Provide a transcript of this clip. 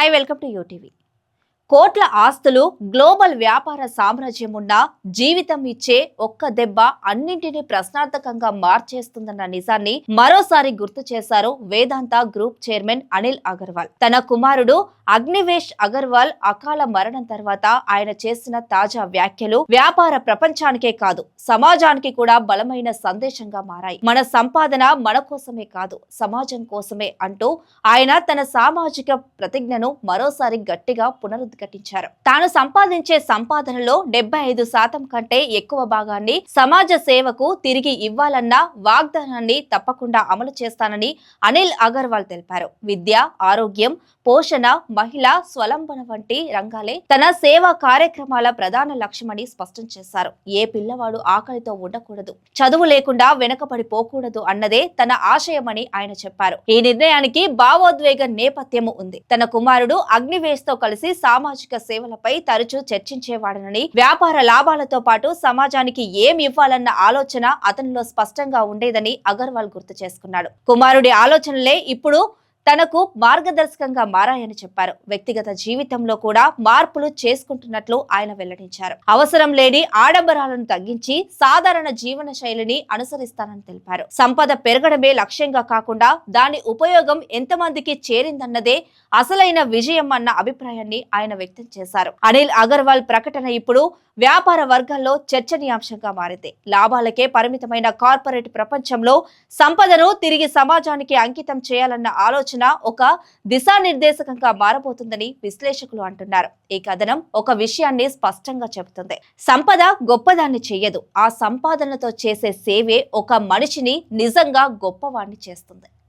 Hi welcome to UTV కోట్ల ఆస్తులు global వ్యాపార సామ్రాజ్యం ఉన్న జీవితం ఇచ్చే ఒక్క దెబ్బ అన్నింటినీ ప్రశ్నార్థకంగా మార్చేస్తుందన్న నిజాన్ని మరోసారి గుర్తు చేశారు వేదాంత గ్రూప్ చైర్మన్ అనిల్ అగర్వాల్. తన కుమారుడు అగ్నివేష్ అగర్వాల్ అకాల మరణం తర్వాత ఆయన చేసిన తాజా వ్యాఖ్యలు వ్యాపార ప్రపంచానికే కాదు సమాజానికి కూడా బలమైన సందేశంగా మారాయి. మన సంపాదన మన కోసమే కాదు సమాజం కోసమే అంటూ ఆయన తన సామాజిక ప్రతిజ్ఞను మరోసారి గట్టిగా పునరుద్ఘాటించారు తాను సంపాదించే సంపాదనలో డెబ్బై ఐదు శాతం కంటే ఎక్కువ భాగాన్ని సమాజ సేవకు తిరిగి ఇవ్వాలన్న వాగ్దానాన్ని తప్పకుండా అమలు చేస్తానని అనిల్ అగర్వాల్ తెలిపారు. విద్య ఆరోగ్యం పోషణ మహిళ స్వలంబన వంటి రంగాలే తన సేవా కార్యక్రమాల ప్రధాన లక్ష్యమని స్పష్టం చేశారు. ఏ పిల్లవాడు ఆకలితో ఉండకూడదు చదువు లేకుండా వెనకబడిపోకూడదు అన్నదే తన ఆశయమని ఆయన చెప్పారు. ఈ నిర్ణయానికి భావోద్వేగ నేపథ్యము ఉంది. తన కుమారుడు అగ్నివేష్తో కలిసి సామాజిక సేవలపై తరచూ చర్చించేవాడనని వ్యాపార లాభాలతో పాటు సమాజానికి ఏం ఇవ్వాలన్న ఆలోచన అతనిలో స్పష్టంగా ఉండేదని అగర్వాల్ గుర్తు చేసుకున్నాడు. కుమారుడి ఆలోచనలే ఇప్పుడు తనకు మార్గదర్శకంగా మారాయని చెప్పారు. వ్యక్తిగత జీవితంలో కూడా మార్పులు చేసుకుంటున్నట్లు ఆయన వెల్లడించారు. అవసరం లేని ఆడంబరాలను తగ్గించి సాధారణ జీవన శైలిని అనుసరిస్తానని తెలిపారు. సంపద పెరగడమే లక్ష్యంగా కాకుండా దాని ఉపయోగం ఎంతమందికి చేరిందన్నదే అసలైన విజయం అన్న అభిప్రాయాన్ని ఆయన వ్యక్తం చేశారు. అనిల్ అగర్వాల్ ప్రకటన ఇప్పుడు వ్యాపార వర్గాల్లో చర్చనీయాంశంగా మారింది. లాభాలకే పరిమితమైన కార్పొరేట్ ప్రపంచంలో సంపదను తిరిగి సమాజానికి అంకితం చేయాలన్న ఆలోచన ఒక దిశానిర్దేశకంగా మారబోతుందని విశ్లేషకులు అంటున్నారు. ఈ కథనం ఒక విషయాన్ని స్పష్టంగా చెబుతుంది. సంపద గొప్పదాన్ని చెయ్యదు ఆ సంపాదనతో చేసే సేవే ఒక మనిషిని నిజంగా గొప్పవాణ్ణి చేస్తుంది.